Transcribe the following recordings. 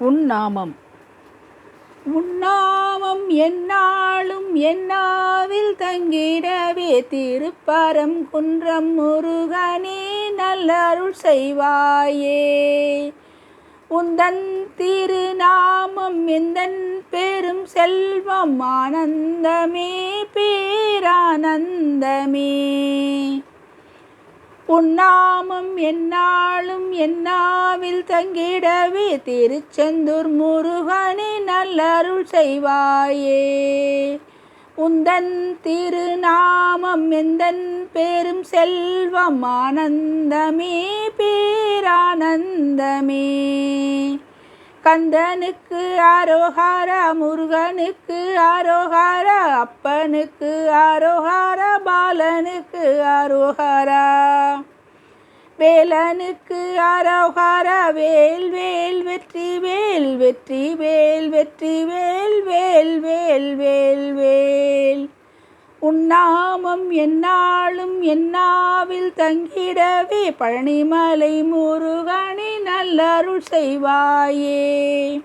உன்னாமம் உன்னாமம் என்னாலும் என்னாவில் தங்கிடவே திருப்பரம் குன்றம் முருகனே நல்லருள் செய்வாயே. உந்தன் திருநாமம் எந்தன் பெரும் செல்வம் ஆனந்தமே பேரானந்தமே. உன்னாமம் என்னாலும் என்னாவில் தங்கிடவே திருச்செந்தூர் முருகனே நல்லருள் செய்வாயே. உந்தன் திருநாமம் எந்தன் பெரும் செல்வம் ஆனந்தமே பேரானந்தமே. கந்தனுக்கு ஆரோகார முருகனுக்கு ஆரோகார அப்பனுக்கு ஆரோகார பாலனுக்கு ஆரோகாரா வேலனுக்கு ஆரோகாரா வேல் வேல் வெற்றி வேல் வெற்றி வேல் வெற்றி வேல் வேல் வேல் வேல் வேல். உன்னாமம் என்னாலும் என்னாவில் தங்கிடவே பழனிமலை முருகனே நல்லருள் செய்வாயே.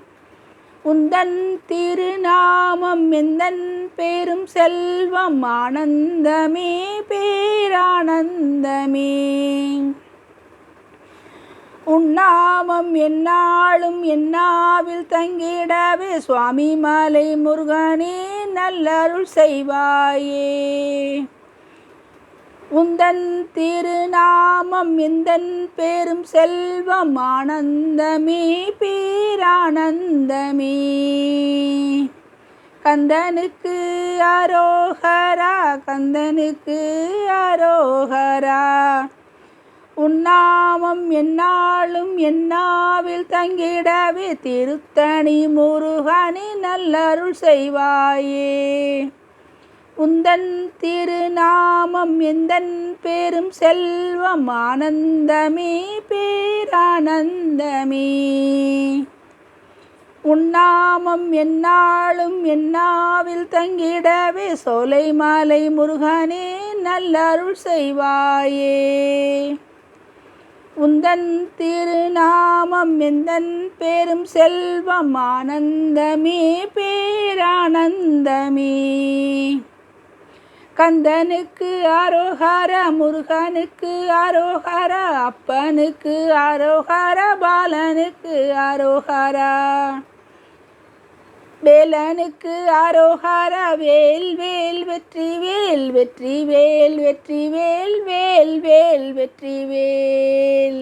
உந்தன் திருநாமம் எந்தன் பெரும் செல்வம் ஆனந்தமே பேரானந்தமே. உண்ணாமம் என்னாலும் என்னாவில் தங்கிடவே சுவாமி மலை முருகனே நல்லருள் செய்வாயே. உந்தன் திருநாமம் எந்தன் பெரும் செல்வம் ஆனந்தமே பேரானந்தமே. கந்தனுக்கு அரோகரா கந்தனுக்கு அரோகரா. உன்னாமம் என்னாலும் என்னாவில் தங்கிடவே திருத்தணி முருகனி நல்லருள் செய்வாயே. உந்தன் திருநாமம் எந்தன் பெரும் செல்வம் ஆனந்தமே பேரானந்தமே. உன்னாமம் என்னாலும் என்னாவில் தங்கிடவே சோலை மாலை முருகனே நல்ல அருள் செய்வாயே. உந்தன் திருநாமம் எந்தன் பெரும் செல்வம் ஆனந்தமே பேரானந்தமே. கந்தனுக்கு ஆரோகார முருகனுக்கு ஆரோகார அப்பனுக்கு ஆரோகார பாலனுக்கு ஆரோகாரா. வேலனுக்கு ஆரோகாரா வேல் வேல் வெற்றி வேல் வெற்றி வேல் வெற்றி வேல் வேல் வேல் வெற்றி வேல்.